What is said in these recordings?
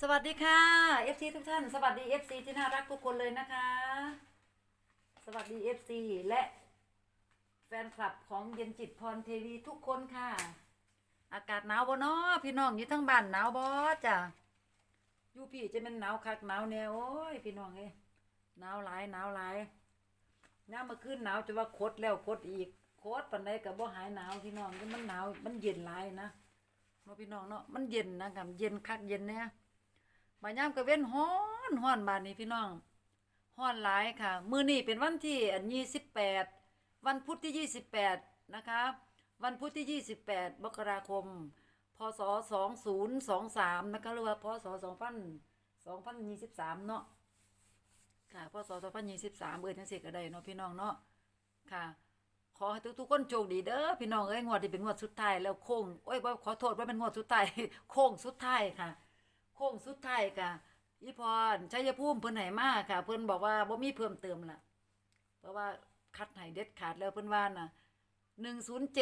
สวัสดีค่ะ FC ทุกท่าน สวัสดี FC ที่น่ารักทุกคนเลยนะคะ สวัสดี FC และแฟนคลับของเย็นจิตพรเทวีทุกคนค่ะ อากาศหนาวบ่เนาะพี่น้องอยู่ทั้งบ้านหนาวบ่จ้ะอยู่พี่จะเป็นหนาวคักหนาวแนวโอ้ยพี่น้องเอ้ยหนาวหลายหนาวหลายน้ำมาขึ้นหนาวจะว่าคดแล้วคดอีกโคดปันใดกับบ่หายหนาวพี่น้องมันหนาวมันเย็นหลายนะเนาะพี่น้องเนาะมันเย็นนะครับเย็นคักเย็นเนี่ย มายามก็เว้นฮ้อนฮ้อนบานนี้พี่น้องฮ้อนหลายค่ะ มือนี้เป็นวันที่อัน28วันพุธที่28นะคะวันพุธที่28มกราคม พศ2023นย์สองสามนะคะหรือว่าพศ2000 2023เนาะค่ะพศ2023เอิ้นจังซี่ก็ได้เนาะพี่น้องเนาะค่ะขอให้ทุกๆคนโชคดีเด้อพี่น้องเอ้ยงวดที่เป็นงวดสุดท้ายแล้วโค้งโอ้ยขอโทษว่าเป็นงวดสุดท้ายโค้งสุดท้ายค่ะ โค้งสุดท้ายค่ะอีพรชัยภูมิเพิ่นให้มาค่ะ เพิ่นบอกว่าบ่มีเพิ่มเติมละเพราะว่าคัดให้เด็ดขาดแล้วเพิ่นว่าน่ะ107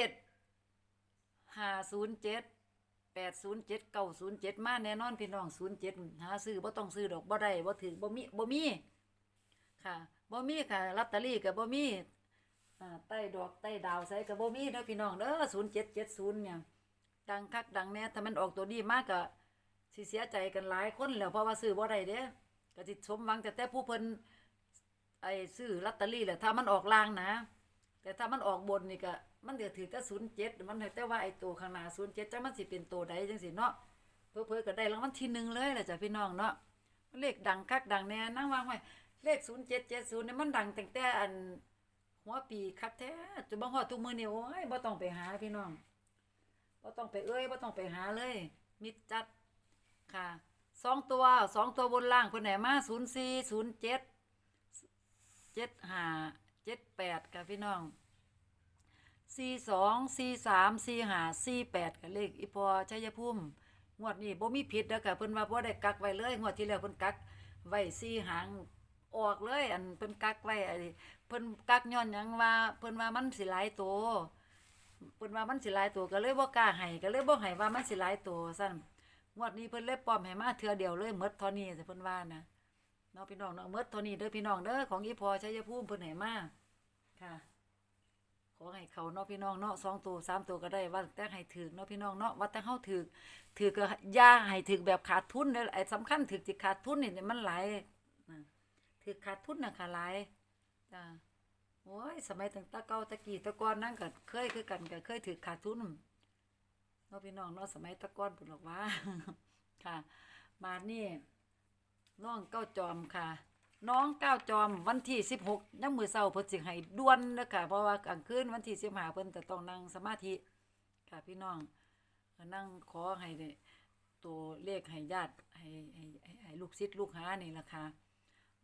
507 807 907มาแน่นอนพี่น้อง07หาซื้อบ่ต้องซื้อดอกบ่ได้บ่ถือบ่มีบ่มีค่ะบ่มีค่ะลอตเตอรี่ก็บ่มีอ่าใต้ดอกใต้ดาวใส่ก็บ่มีเด้อพี่น้องเด้อ0770เนี่ยดังคักดังแน่ถ้ามันออกตัวนี้มากก็ สิเสียใจกันหลายคนแล้วเพราะว่าซื้อบ่ได้เด้ก็สิสมหวังแต่แต่ผู้เพิ่นไอ้ซื้อลอตเตอรี่แหละถ้ามันออกล่างนะ แต่ถ้ามันออกบนนี่ก็มันก็ถือแต่07มันแต่ว่าไอ้ตัวข้างหน้า07จังมันสิเป็นตัวใดจังซี่เนาะเพิ่นๆก็ได้รางวัลที่หนึ่งเลยล่ะจ้ะพี่น้องเนาะเลขดังคักดังแน่นั่งวางไว้เลข0770นี่มันดังตั้งแต่อันหัวปีคักแท้จนบ่ฮอดทุกมื้อนี้โอ้ยบ่ต้องไปหาพี่น้องบ่ต้องไปเอ้ยบ่ต้องไปหาเลย มิดจัด ค่ะสองตัวสองตัวบนล่างเพิ่นไหนมาศูนย์สี่ศูนย์เจ็ดเจ็ดห้าเจ็ดแปดค่ะพี่น้องสี่สองสี่สามสี่ห้าสี่แปดค่ะเลขอีพอชัยภูมิงวดนี้บ่มีผิดเด้อค่ะเพิ่นว่าบ่ได้กักไว้เลยงวดที่แล้วเพิ่นกักไว้สี่หางออกเลย อันเพิ่นกักไว้ไอ้เพิ่นกักย้อนหยังว่าเพิ่นว่ามันสิหลายตัวเพิ่นว่ามันสิหลายตัวก็เลยบ่กล้าให้ก็เลยบ่ให้ว่ามันสิหลายตัวซั่น งวดนี้เพิ่นเลยปลอมให้มาเทือเดียวเลยหมดเท่านี้สิเพิ่นว่านะเนาะพี่น้องเนาะหมดเท่านี้เด้อพี่น้องเด้อของอีพอชัยภูมิเพิ่นให้มาค่ะขอให้เขาเนาะพี่น้องเนาะสองตัวสามตัวก็ได้ว่าแต่ให้ถึกเนาะพี่น้องเนาะว่าแต่เฮาถึกถึกก็ย่าให้ถึกแบบขาดทุนเด้อไอ้สำคัญถึกที่ขาดทุนนี่มันหลายถึกขาดทุนนะค่ะหลายจ้าโอ้ยสมัยตั้งแต่เก่าตะกี้ตะกอนนั่นก็เคยคือกันก็เคยถึกขาดทุน นาะพี่น้องเนาะสมัยตะก้อนปุ่นหรอกว่า ค่ะ มานี่น้องเก้าจอมค่ะ น้องเก้าจอมวันที่สิบหกยังมือเศร้าเพิ่นสิให้ด่วนเด้อค่ะ เพราะว่ากลางคืนวันที่สิบห้าเพิ่นจะต้องนั่งสมาธิ ค่ะพี่น้องนั่งขอให้ตัวเลขให้ญาติให้ให้ให้ให้ลูกศิษย์ลูกหานี่ล่ะค่ะ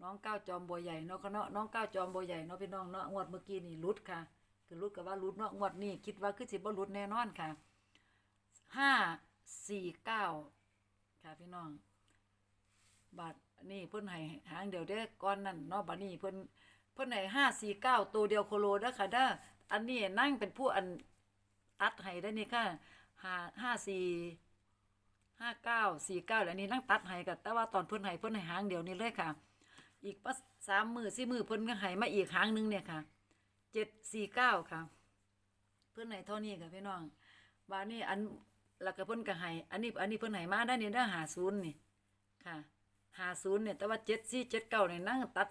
น้องเก้าจอมบัวใหญ่เนาะเนาะน้องเก้าจอมบัวใหญ่เนาะพี่น้องเนาะงวดเมื่อกี้นี่หลุดค่ะ คือหลุดก็ว่าหลุดเนาะงวดนี้คิดว่าคือสิบ่หลุดแน่นอนค่ะ ห้าสี่เก้าค่ะพี่น้อง บัตรนี่เพิ่นให้หางเดียวเด้อก้อนนั่นเนาะบัดนี้เพิ่นเพิ่นให้ห้าสี่เก้าตัวเดียวโคโลเด้อค่ะเด้ออันนี้นั่งเป็นผู้อันตัดให้ได้นี่ค่ะห้าห้าสี่ห้าเก้าสี่เก้าแล้วนี่นั่งตัดให้กับแต่ว่าตอนเพิ่นให้เพิ่นให้หางเดียวนี่เลยค่ะ อีกปัสามมือสี่มือเพิ่นก็ให้มาอีกหางหนึงเนี่ยค่ะเจ็ดสี่เก้าค่ะ เพิ่นให้เท่านี้ค่ะพี่น้องบานี้อัน แล้วก็เพิ่นก็ให้อันนี้อันนี้เพิ่นให้มาได้นี่ได้หาศูนย์นี่ค่ะหาศูนย์เนี่ยแต่ว่าเจ็ดสี่เจ็ดเก้าเนี่ยนั่งตัด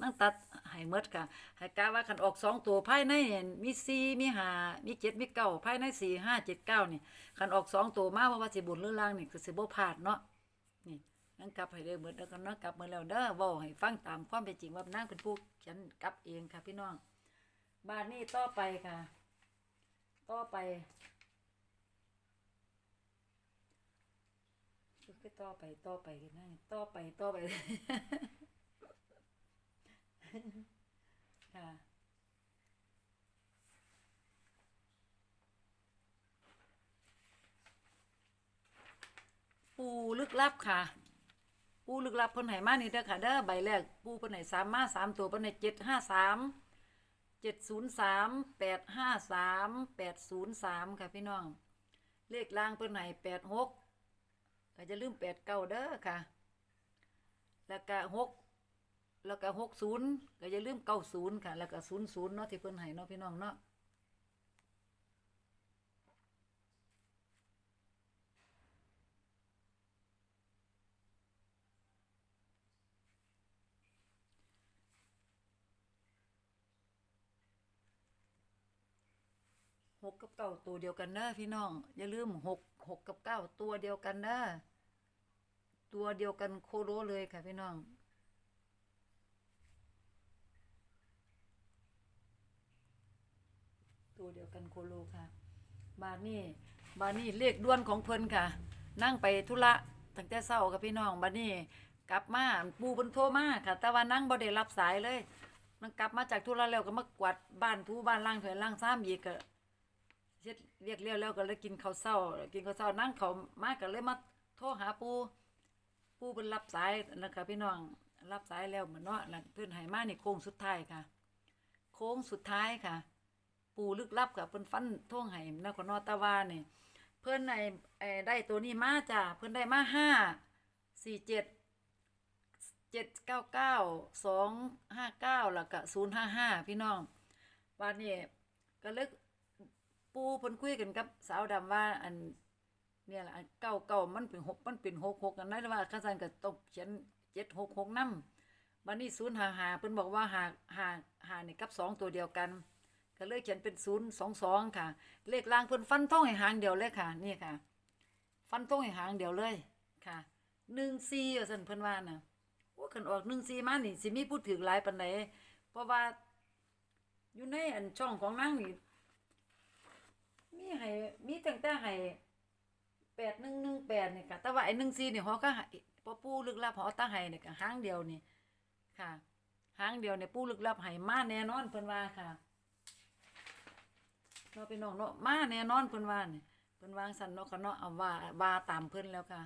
นั่งตัดให้หมดค่ะให้กะว่าคันออกสองตัวภายในเนี่ยมีสี่มีหามีเจ็ดมีเก้าภายในสี่ห้าเจ็ดเก้านี่คันออกสองตัวมาเพราะว่าสิบุญหรือล่างนี่คือสิบ่พลาดเนาะนี่นั่งกลับให้ได้หมดแล้วก็เนาะกลับมาแล้วเด้อว้าให้ฟังตามความเป็นจริงว่านางเป็นผู้เขียนกลับเองค่ะพี่น้องบ้านนี้ต่อไปค่ะ ต่อไป ก็ต่อไปต่อไปกันนะต่อไปต่อไปค่ะปูลึกลับค่ะ ปูลึกลับเพิ่นให้มานี่เด้อค่ะเด้อใบแรกปูเพิ่นให้สามมาสามตัวเพิ่นให้เจ็ดห้าสามเจ็ดศูนย์สามแปดห้าสามแปดศูนย์สามค่ะพี่น้อง เลขล่างเพิ่นให้แปดหก ก็จะลืมแปดเก้าเด้อค่ะ แล้วก็หกแล้วก็หกศูนย์ก็จะลืมเก้าศูนย์ค่ะ แล้วก็ศูนย์ศูนย์เนาะที่เพิ่นให้เนาะพี่น้องเนาะ ห เก้าตัวเดียวกันเด้อพี่น้อง อย่าลืมหกหกกับเก้าตัวเดียวกันเด้อตัวเดียวกันโคโรเลยค่ะพี่น้องตัวเดียวกันโคโลค่ะ บาดนี่บาดนี่เลขด่วนของเพิ่นค่ะ นั่งไปธุระตั้งแต่เช้ากับพี่น้องบาดนี่กลับมาปูเพิ่นโทรมาค่ะ แต่ว่านั่งบ่ได้รับสายเลย มันกลับมาจากธุระแล้วก็มากวาดบ้านทูบ้านล่างถ้วยล่างซ้ำอีกก็ เฮ็ดเรียกเรียวแล้วก็เลยกินข้าวเช้า กินข้าวเช้านั่งเขามากก็เลยมาโทรหาปูปูเพิ่นรับสายนะคะพี่น้องรับสายแล้วเหมือนเนาะแล้วเพิ่อนให้มานี่โค้งสุดท้ายค่ะ โค้งสุดท้ายค่ะ ปูลึกลับกับเพิ่นฟันท่วงให้นครนอตะวานี่ เพิ่อ้ไอ้ได้ตัวนี้มาจ้ะเพิ่อนได้มาห้าสี่เจ็ดเจ็ดเก้าเก้าสองห้าเก้าแล้วก็ศูนย์ห้าห้าพี่น้องวันนี้ก็เลย ปูเพิ่นคุยกันกับสาวดำว่าอันเนี่ยแหละอันเก้าเก้ามันเป็นหกมันเป็นหกหกกันนะว่าข้าสันก็ต้องเขียนเจ็ดหกหกน้ำวันนี้ศูนย์หาหาเพิ่นบอกว่าหาหาหานี่กับสองตัวเดียวกัน ก็เลยเขียนเป็นศูนย์สองสองค่ะ เลขล่างเพิ่นฟันท่องให้หางเดียวเลยค่ะ นี่ค่ะ ฟันท่องให้หางเดียวเลยค่ะหนึ่งซีว่าสันเพิ่นว่าน่ะโอ้ขันออกหนึ่งซีมานี่สิมีพูดถึงหลายปานใดเพราะว่าอยู่ในอันช่องของนางนี่ ให้มีตั้งแต่ให้แปดหนึ่งหนึ่งแปดนี่ค่ะแต่ว่าไอ้หนึ่งสี่นี่เขาก็ให้พอปูลึกลับเขาตั้งให้เนี่ยก็หางเดียวนี่ค่ะหางเดียวเนี่ยปูลึกลับให้มาแน่นอนเพิ่นว่าค่ะเนาะพี่น้องเนาะมาแน่นอนเพิ่นว่านี่เพิ่นวางสันเนาะก็เนาะเอาว่าว่าตามเพิ่นแล้วค่ะ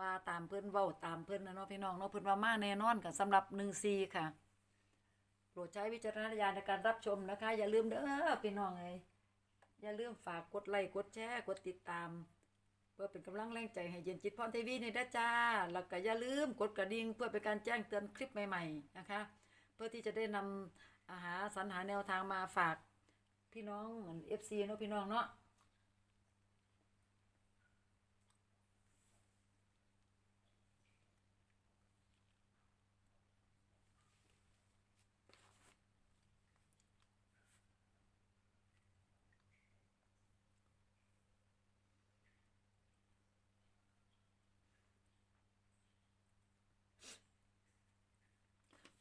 ว่าตามเพิ่นเว้าตามเพิ่นนะเนาะพี่น้องเนาะเพิ่นว่ามาแน่นอนค่ะสำหรับหนึ่งสี่ค่ะ โปรดใช้วิจารณญาณในการรับชมนะคะ อย่าลืมเด้อพี่น้องเอ้ย อย่าลืมฝากกดไลค์กดแชร์กดติดตาม เพื่อเป็นกำลังแรงใจให้เย็นจิตพรทีวีในด้าจ้า แล้วก็อย่าลืมกดกระดิ่งเพื่อเป็นการแจ้งเตือนคลิปใหม่ ๆ นะคะ เพื่อที่จะได้นำอาหารสรรหาแนวทางมาฝากพี่น้องเหมือนเอฟซีเนาะพี่น้องเนาะ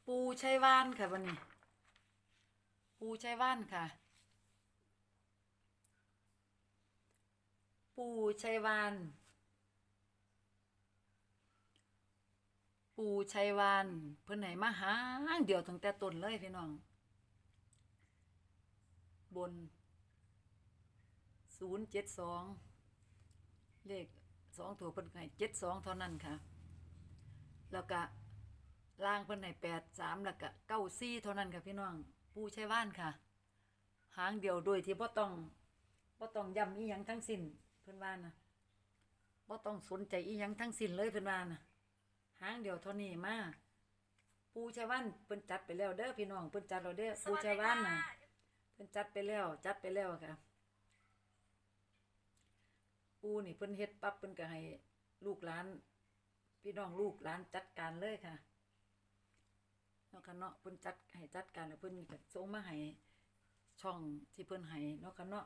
ปูชัยว่านค่ะวันนี้ ปูชัยว่านค่ะ ปูชัยว่าน ปูชัยว่าน เพิ่อนไหนมาหางเดียวตั้งแต่ต้นเลยพี่น้อง บนศูนย์เจ็ดสองเลขสองตัวเพิ่นให้เจ็ดสองเท่านั้นค่ะ แล้วก็ ล่างเพิ่นให้แปดสามแล้วก็เก้าสี่เท่านั้นค่ะพี่น้อง ปูใช้ว่านค่ะ หางเดียวโดยที่บ่ต้องบ่ต้องย้ำอีหยังทั้งสิ้นเพิ่นว่านะบ่ต้องสนใจอีหยังทั้งสิ้นเลยเพิ่นว่านะหางเดียวเท่านี้มาปูใช้ว่านเพิ่นจัดไปแล้วเด้อพี่น้องเพิ่นจัดแล้วเด้อปูใช้ว่านนะเพิ่นจัดไปแล้วจัดไปแล้วค่ะปูนี่เพิ่นเฮ็ดปั๊บเพิ่นก็ให้ลูกหลาน พี่น้องลูกหลานจัดการเลยค่ะ นาะค่ะเนาะเพิ่นจัดให้จัดการแล้วเพิ่นก็ส่งมาให้ช่องที่เพิ่นให้เนาะค่ะเนาะ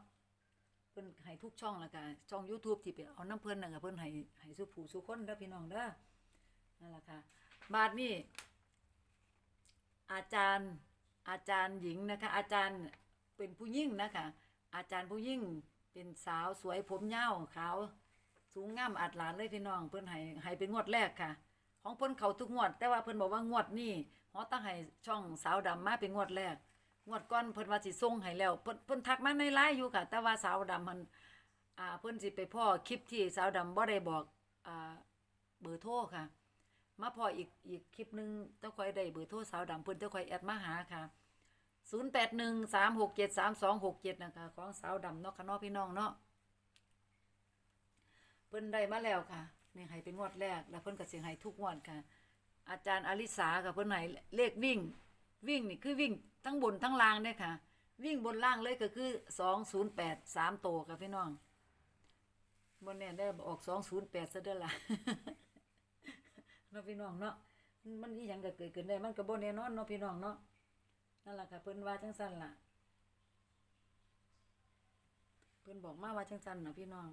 เพิ่นให้ทุกช่องแล้วก็ช่อง YouTube ที่ไปเอาน้ำเพิ่นน่ะก็เพิ่นให้ให้สุผู้สุคนเด้อพี่น้องเด้อนั่นล่ะค่ะบาดนี้อาจารย์อาจารย์หญิงนะคะ อาจารย์เป็นผู้หญิงนะคะอาจารย์ผู้หญิงเป็นสาวสวยผมยาวขาวสูงงามอัดหลานเลยพี่น้องเพิ่นให้ให้เป็นงวดแรกค่ะ ของเพิ่นเขาทุกงวด แต่ว่าเพิ่นบอกว่างวดนี้ ฮอตั้งให้ช่องสาวดำมาเป็นงวดแรกงวดก่อนเพิ่นว่าสิส่งให้แล้วเพิ่นเพิ่นทักมาในไลน์อยู่ค่ะ แต่ว่าสาวดำมันอ่าเพิ่นสิไปพ่อคลิปที่สาวดำบ่ได้บอกอ่าเบอร์โทรค่ะ มาพออีกอีกคลิปหนึงเจ้าคอยได้เบอร์โทรสาวดำเพิ่นเจ้าคอยแอดมาหาค่ะ0813673267นะคะของสาวดำเนาะค่ะเนาะพี่น้องเนาะเพิ่นได้มาแล้วค่ะนี่ให้เป็นงวดแรก แล้วเพิ่นก็สิให้ทุกงวดค่ะ อาจารย์อลิสากับเพิ่นให้เลขวิ่ง วิ่งนี่คือวิ่งทั้งบนทั้งล่างเด้อค่ะ วิ่งบนล่างเลยก็คือ208 3โตวค่ะพี่น้องบ่แน่ได้ออก208ซะเด้อล่ะเนาะพี่น้องเนาะมันอีหยังก็เกิดขึ้นได้มันก็บ่แน่นอนเนาะพี่น้องเนาะนั่นล่ะค่ะเพิ่นว่าจังซั่นล่ะเพิ่นบอกมาว่าจังซั่นน่ะพี่น้อง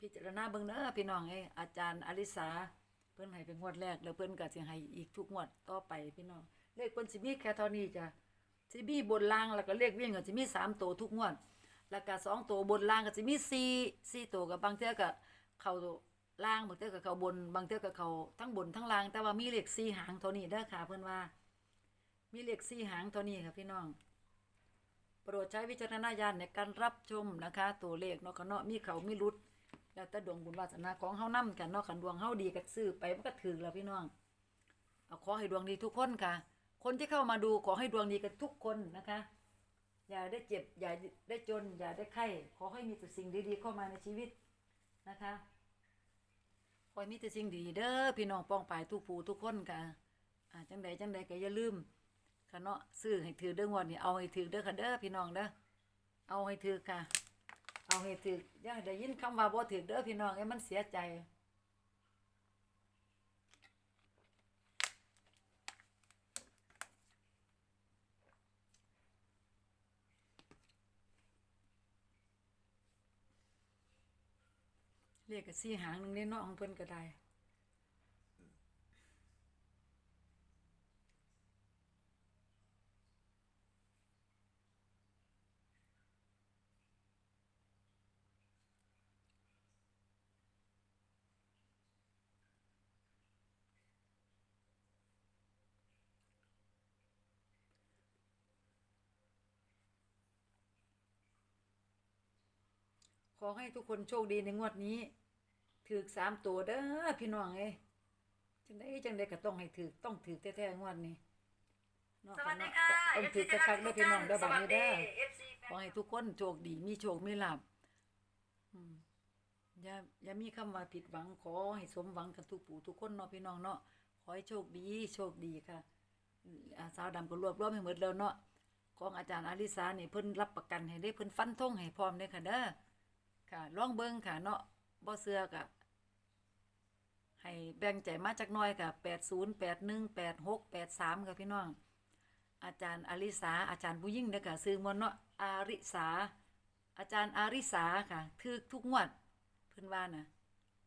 พิจารณาเบิ่งเด้อพี่น้องเอ้อาจารย์อลิสา พิ่นให้เป็นงวดแรก แล้วเพิ่นก็สิให้อีกทุกงวดต่อไปพี่น้องเลขเพิ่นสิมีแค่เท่านี้จ้ะสิมีบนล่างแล้วก็เลขวิ่งก็สิมีสามตัวทุกงวด แล้วก็สองตัวบนล่างก็สิมีสี่สี่ตัวกับบางเทื่อก็เข้าล่างบางเทื่อก็เข้าบนบางเทื่อก็เข้าทั้งบนทั้งล่าง แต่ว่ามีเลขสี่หางเท่านี้เด้อค่ะเพิ่นว่า มีเลขสี่หางเท่านี้ค่ะพี่น้องโปรดใช้วิจารณญาณในการรับชมนะคะ ตัวเลขเนาะเนาะมีเขามีรุด แล้วแต่ดวงบุญวาสนาของเฮานํกันเนาะคันดวงเฮาดีก็ซื้อไปมันก็ถึงแล้วพี่น้อง เอาขอให้ดวงดีทุกคนค่ะ คนที่เข้ามาดูขอให้ดวงดีกันทุกคนนะคะ อย่าได้เจ็บ อย่าได้จน อย่าได้ไข้ขอให้มีแต่สิ่งดีๆเข้ามาในชีวิตนะคะขอให้มีแต่สิ่งดีเด้อพี่น้องป้องปายทุกผู้ทุกคนค่ะอ่าจังใดจังใดก็อย่าลืมค่ะเนาะซื้อให้ถือเด้องวดนี้เอาให้ถือเด้อค่ะเด้อพี่น้องเด้อเอาให้ถือค่ะ เอาให้ถือย่าได้ยินคำว่าบ่ถือเด้อพี่น้องไอ้มันเสียใจ เรียกกับซี่หางหนึงในเนาะของเพิ่นก็ได้ ขอให้ทุกคนโชคดีในงวดนี้ถือสามตัวเด้อพี่น้องเอ้ยจังได้จังได้ก็ต้องให้ถือต้องถือแท้ๆงวดนี้เนาะสวัสดีค่ะต้องถือคักๆเด้อพี่น้องเด้อบัดนี้เด้อเอฟซีขอให้ทุกคนโชคดีมีโชคมีลาภอืมอย่าอย่ามีคำว่าผิดหวังขอให้สมหวังกันทุกผู้ทุกคนเนาะพี่น้องเนาะขอให้โชคดีโชคดีค่ะอืมอาสาวดำก็รวบรวมให้หมดแล้วเนาะของอาจารย์อาริสานี่เพิ่นรับประกันให้ได้เพิ่นฟันธงให้พร้อมเด้อค่ะเด้อ ค่ะลองเบิ่งค่ะเนาะบ่เชื่อก็ให้แบ่งใจมาจักน่อยค่ะ80 81 86 83ค่ะพี่น้อง อาจารย์อาริสาอาจารย์ผู้ยิ่งเด้อค่ะซื้อมนเนาะอาริสา อาจารย์อาริสาค่ะถือทุกงวดเพิ่นว่านะ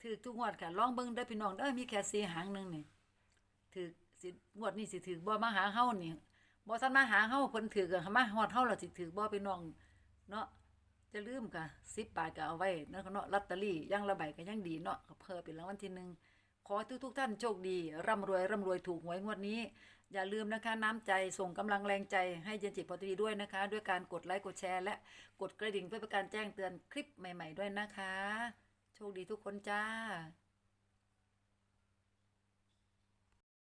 ถือทุกงวดค่ะลองเบิ่งเด้อพี่น้องเด้อมีแค่สีหางหนึงนี่ถือสิงวดนี้สิถือบ่มาหาเฮานี่บ่ทันมาหาเฮาเพิ่นถือก็มาฮอดเฮาแล้วสิถือบ่พี่น้องเนาะ จะลืมค่ะสิบาทก็เอาไว้เนาะเนาะลอตเตอรี่ย่างละใบก็ยังดีเนาะก็เพิ่มเป็นรางวัลที่หนึ่งขอให้ทุกท่านโชคดีร่ำรวยร่ำรวยถูกหวยงวดนี้ อย่าลืมนะคะน้ำใจส่งกำลังแรงใจให้เยนจิตพอดีด้วยนะคะ ด้วยการกดไลค์กดแชร์ และกดกระดิ่งเพื่อเป็นการแจ้งเตือนคลิปใหม่ ๆ ด้วยนะคะ โชคดีทุกคนจ้า